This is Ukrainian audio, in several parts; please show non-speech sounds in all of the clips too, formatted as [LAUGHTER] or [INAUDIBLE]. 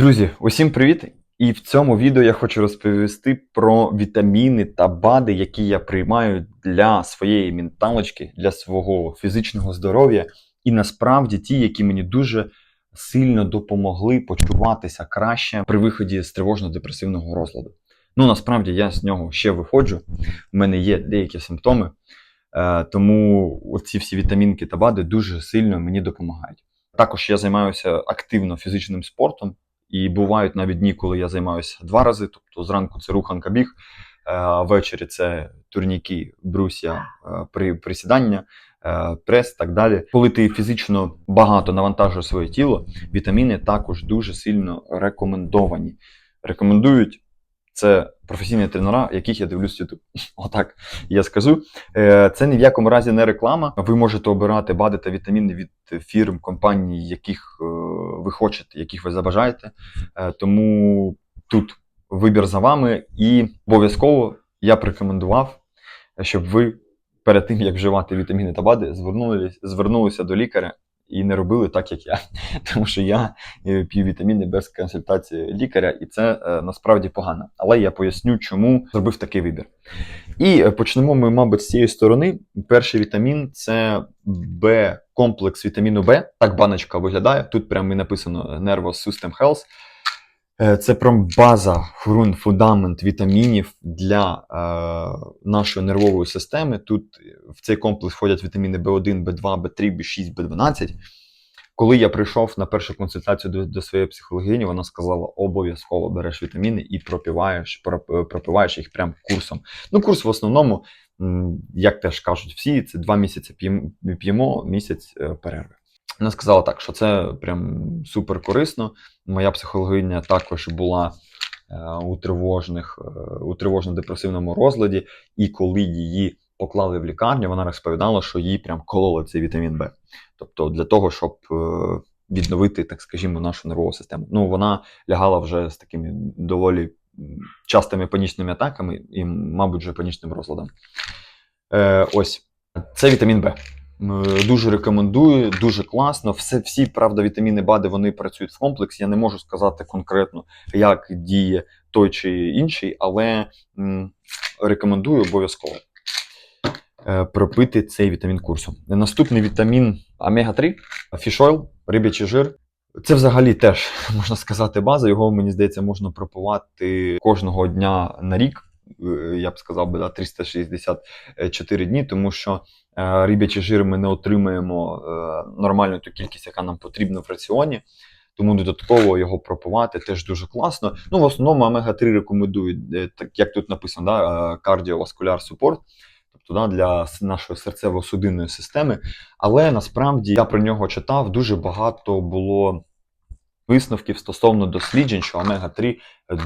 Друзі, усім привіт! І в цьому відео я хочу розповісти про вітаміни та БАДи, які я приймаю для своєї менталочки, для свого фізичного здоров'я, і насправді ті, які мені дуже сильно допомогли почуватися краще при виході з тривожно-депресивного розладу. Ну, насправді я з нього ще виходжу. У мене є деякі симптоми, е, тому ці всі вітамінки та БАДи дуже сильно мені допомагають. Також я займаюся активно фізичним спортом. І бувають навіть дні, коли я займаюся два рази. Тобто зранку це руханка біг, е, ввечері це турніки, брусья, е, присідання, прес прес так далі. Коли ти фізично багато навантажуєш своє тіло, вітаміни також дуже сильно рекомендовані. Рекомендують це професійні тренера, яких я дивлюсь YouTube. [LAUGHS] Отак я скажу. Е, Це ні в якому разі не реклама. Ви можете обирати БАДи та вітаміни від фірм, компаній, яких е, ви хочете, яких ви забажаєте. Е, Тому тут вибір за вами, і обов'язково я б рекомендував, щоб ви перед тим, як вживати вітаміни та БАДи, звернулися, звернулися до лікаря. І не робили так, як я. [LAUGHS] Тому що я е, п'ю вітаміни без консультації лікаря, і це е, насправді погано. Але я поясню, чому зробив такий вибір. І е, почнемо ми, мабуть, з цієї сторони. Перший вітамін це Б-комплекс вітаміну Б. Так баночка виглядає. Тут прямо і написано Nervous System Health. Е, Це прям база, фрун, фундамент вітамінів для е, нашої нервової системи. Тут в цей комплекс входять вітаміни В1, В2, В3, В6, В12. Коли я прийшов на першу консультацію до, до своєї психологині, вона сказала: обов'язково береш вітаміни і пропиваєш, пропиваєш їх прям курсом. Ну, курс в основному, як теж кажуть всі, це два місяці п'ємо, п'ємо місяць е, перерви. Вона сказала так, що це прям супер корисно. Моя психологиня також була е, у тривожних, е, у тривожно-депресивному розладі, і коли її поклали в лікарню, вона розповідала, що їй прям кололи цей вітамін Б. Тобто для того, щоб е, відновити, так скажімо, нашу нервову систему. Ну, вона лягала вже з такими доволі частими панічними атаками і, мабуть, вже панічним розладом. Е, ось, це вітамін Б. М, Дуже рекомендую, дуже класно. Все, всі, правда, вітаміни БАДи вони працюють в комплексі. Я не можу сказати конкретно, як діє той чи інший, але м, рекомендую обов'язково е, пропити цей вітамін курсу. Наступний вітамін омега-3, фішойл, рибячий жир. Це взагалі теж [LAUGHS] можна сказати база. Його, мені здається, можна пропивати кожного дня на рік. Е, Я б сказав би да, 364 дні, тому що е, рибячий жир ми не отримаємо е, нормальну ту кількість, яка нам потрібна в раціоні. Тому додатково його пропивати теж дуже класно. Ну, в основному омега-3 рекомендують, так як тут написано, да, кардіоваскуляр супорт, тобто да, для нашої серцево-судинної системи. Але насправді я про нього читав, дуже багато було висновків стосовно досліджень, що омега-3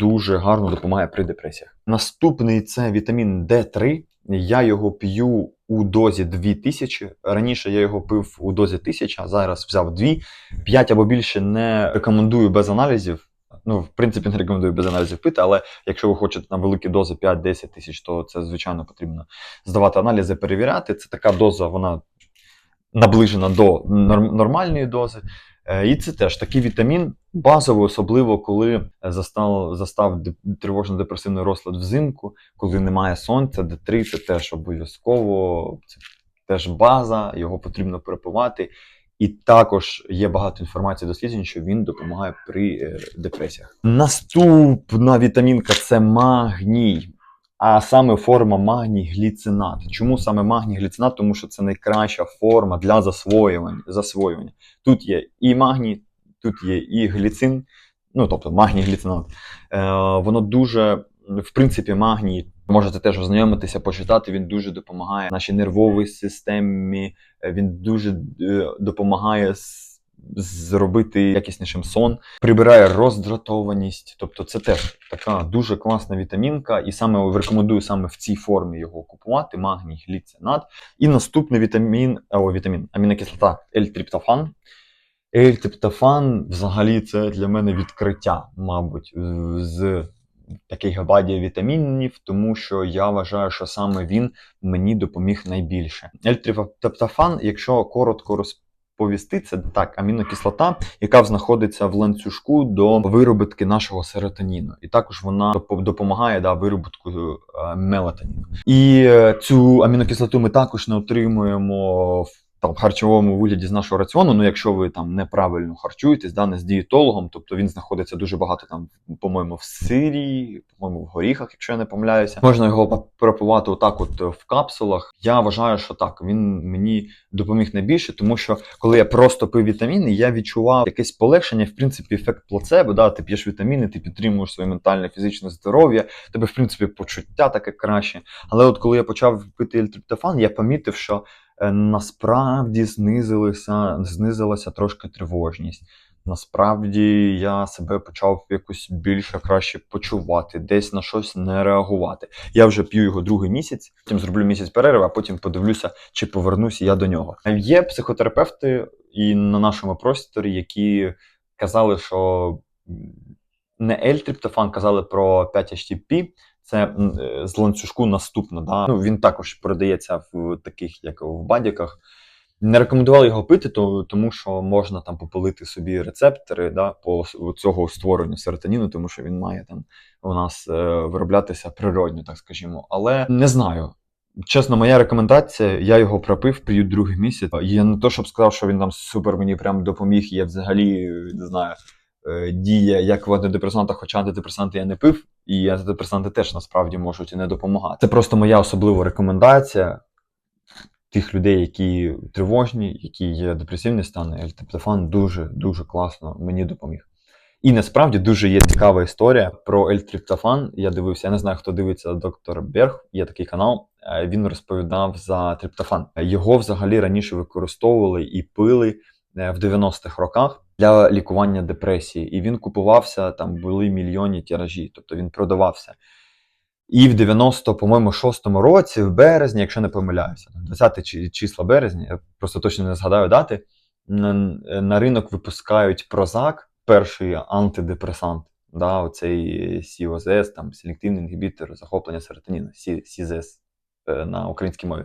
дуже гарно допомагає при депресіях. Наступний це вітамін D3. Я його п'ю у дозі 2000. Раніше я його пив у дозі 1000, а зараз взяв 2. 5 або більше не рекомендую без аналізів. Ну, в принципі, не рекомендую без аналізів пити, але якщо ви хочете на великі дози 5-10 тисяч, то це звичайно потрібно здавати аналізи, перевіряти. Це така доза, вона наближена до норм- нормальної дози. Е, І це теж такий вітамін базовий, особливо коли застав, застав тривожно-депресивний розлад взимку, коли немає сонця, Д3 це теж обов'язково, це теж база, його потрібно перепивати. І також є багато інформації досліджень, що він допомагає при е, депресіях. Наступна вітамінка це магній. А саме форма магній гліцинат. Чому саме магній гліцинат? Тому що це найкраща форма для засвоювання. засвоювання. Тут є і магній, тут є і гліцин, ну тобто магній гліцинат. Е, воно дуже, в принципі, магній. Можете теж ознайомитися, почитати. Він дуже допомагає нашій нервовій системі. е, Він дуже е, допомагає с- зробити якіснішим сон, прибирає роздратованість. Тобто, це теж така дуже класна вітамінка, і саме рекомендую саме в цій формі його купувати: магній, гліцинат. І наступний вітамін, о, вітамін, амінокислота L-триптофан. L-триптофан взагалі це для мене відкриття, мабуть, з таких габадій вітамінів, тому що я вважаю, що саме він мені допоміг найбільше. L-триптофан, якщо коротко розповідати, розповісти, це так, амінокислота, яка знаходиться в ланцюжку до виробітки нашого серотоніну. І також вона доп- допомагає да, виробітку е, мелатоніну. І е, цю амінокислоту ми також не отримуємо в там, харчовому вигляді з нашого раціону. Ну, якщо ви там неправильно харчуєтесь, да, не з дієтологом, тобто він знаходиться дуже багато там, по-моєму, в сирі, по-моєму, в горіхах, якщо я не помиляюся. Можна його пропивати отак, от е, в капсулах. Я вважаю, що так, він мені допоміг найбільше, тому що коли я просто пив вітаміни, я відчував якесь полегшення, в принципі, ефект плацебо. Да, ти п'єш вітаміни, ти підтримуєш своє ментальне, фізичне здоров'я, тебе, в принципі, почуття таке краще. Але от коли я почав пити ельтриптофан, я помітив, що насправді знизилася, знизилася трошки тривожність. Насправді я себе почав якось більше краще почувати, десь на щось не реагувати. Я вже п'ю його другий місяць, потім зроблю місяць перерви, а потім подивлюся, чи повернуся я до нього. Є психотерапевти і на нашому просторі, які казали, що не L-триптофан, казали про 5-HTP, це е, з ланцюжку наступно. Да? Ну, він також продається в таких, як в бадіках. Не рекомендували його пити, то, тому що можна там попалити собі рецептори да, по цього створенню серотоніну, тому що він має там у нас е, вироблятися природньо, так скажімо. Але не знаю. Чесно, моя рекомендація, я його пропив, п'ю другий місяць. Я не то, щоб сказав, що він там супер мені прям допоміг. Я взагалі не знаю, е, діє як в антидепресантах, хоча антидепресанти я не пив, і антидепресанти теж насправді можуть і не допомагати. Це просто моя особлива рекомендація тих людей, які тривожні, які є депресивні стани. Ельтриптофан дуже дуже класно мені допоміг. І насправді дуже є цікава історія про ельтриптофан. Я дивився, я не знаю, хто дивиться доктор Берг, є такий канал. е, Він розповідав за триптофан. Його взагалі раніше використовували і пили е, в 90-х роках для лікування депресії. І він купувався, там були мільйонні тиражі, тобто він продавався. І в 90, по-моєму, 6-му році, в березні, якщо не помиляюся, 20 числа березня, я просто точно не згадаю дати, на, ринок випускають Прозак, перший антидепресант, да, оцей COZS, там селективний інгібітор захоплення серотоніну, CZS е, на українській мові.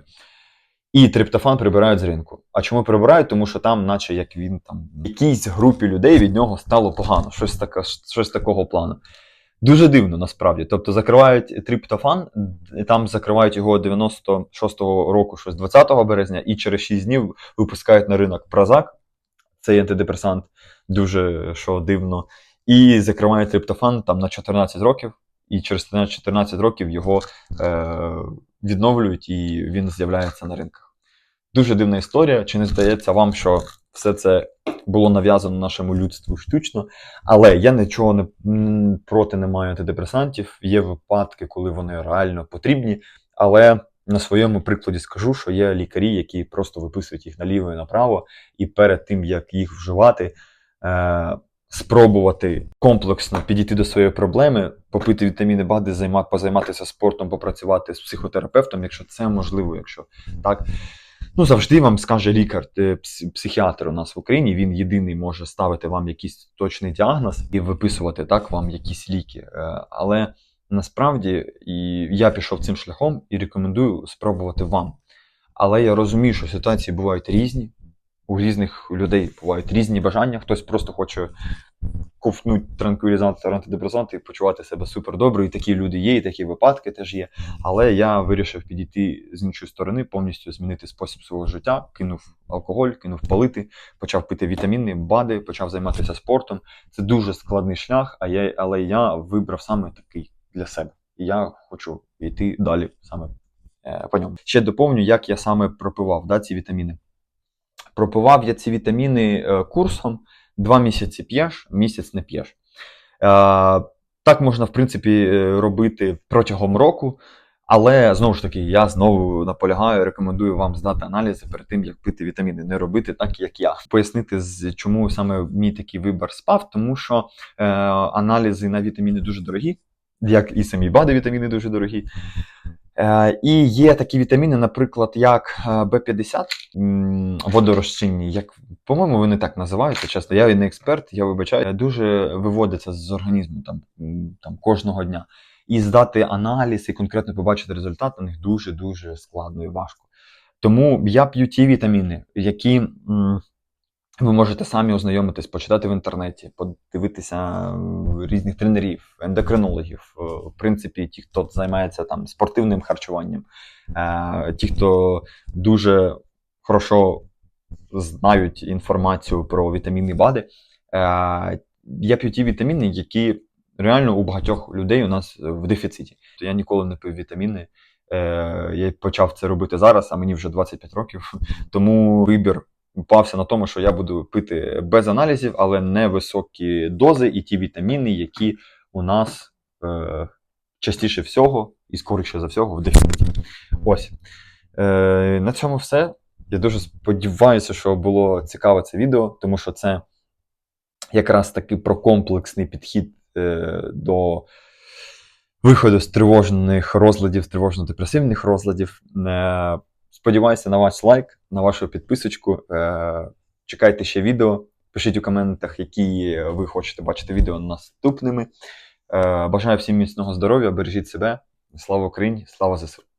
І триптофан прибирають з ринку. А чому прибирають? Тому що там, наче як він там якійсь групі людей від нього стало погано, щось, таке, щось такого плану. Дуже дивно насправді. Тобто закривають триптофан, там закривають його 96-го року, щось 20 березня, і через 6 днів випускають на ринок Прозак, цей антидепресант, дуже що дивно. І закривають триптофан там на 14 років, і через 14 років його е, відновлюють, і він з'являється на ринках. Дуже дивна історія. Чи не здається вам, що все це було нав'язано нашому людству штучно? Але я нічого не проти не маю антидепресантів. Є випадки, коли вони реально потрібні. Але на своєму прикладі скажу, що є лікарі, які просто виписують їх наліво і направо, і перед тим як їх вживати, е, спробувати комплексно підійти до своєї проблеми, попити вітаміни БАДи, займа, позайматися спортом, попрацювати з психотерапевтом, якщо це можливо, якщо так. Ну, завжди вам скаже лікар, е, психіатр у нас в Україні. Він єдиний може ставити вам якийсь точний діагноз і виписувати так вам якісь ліки. Е, Але насправді і я пішов цим шляхом і рекомендую спробувати вам. Але я розумію, що ситуації бувають різні. У різних людей бувають різні бажання. Хтось просто хоче ковтнути транквілізатор, антидепресанти і почувати себе супер добре. І такі люди є, і такі випадки теж є. Але я вирішив підійти з іншої сторони, повністю змінити спосіб свого життя. Кинув алкоголь, кинув палити, почав пити вітаміни, БАДи, почав займатися спортом. Це дуже складний шлях, а я, але я вибрав саме такий для себе. І я хочу йти далі саме е, по ньому. Ще доповню, як я саме пропивав да, ці вітаміни. Пропивав я ці вітаміни е, курсом. Два місяці п'єш, місяць не п'єш. Е, так можна, в принципі, е, робити протягом року. Але знову ж таки, я знову наполягаю, рекомендую вам здати аналізи перед тим, як пити вітаміни, не робити так, як я. Пояснити, чому саме мій такий вибір спав, тому що е, аналізи на вітаміни дуже дорогі, як і самі БАДи вітаміни дуже дорогі. Е, і є такі вітаміни, наприклад, як е, B50, водорозчинні, як, по-моєму, вони так називаються. Чесно, я не експерт, я вибачаю, дуже виводяться з організму там, там кожного дня. І здати аналіз і конкретно побачити результат на них дуже-дуже складно і важко. Тому я п'ю ті вітаміни, які м, Ви можете самі ознайомитись, почитати в інтернеті, подивитися е, різних тренерів, ендокринологів, е, в принципі, ті, хто займається там спортивним харчуванням, е, ті, хто дуже хорошо знають інформацію про вітаміни БАДи. Е, Я п'ю ті вітаміни, які реально у багатьох людей у нас в дефіциті. Я ніколи не пив вітаміни. Е, Я почав це робити зараз, а мені вже 25 років. Тому вибір упався на тому, що я буду пити без аналізів, але не високі дози і ті вітаміни, які у нас е, частіше всього і скоріше за всього в дефіциті. Ось. Е, на цьому все. Я дуже сподіваюся, що було цікаве це відео, тому що це якраз таки про комплексний підхід е, до виходу з тривожних розладів, тривожно-депресивних розладів. Е, сподіваюся на ваш лайк, на вашу підписочку. Е, чекайте ще відео. Пишіть у коментах, які ви хочете бачити відео наступними. Е, бажаю всім міцного здоров'я, бережіть себе. Слава Україні, слава ЗСУ!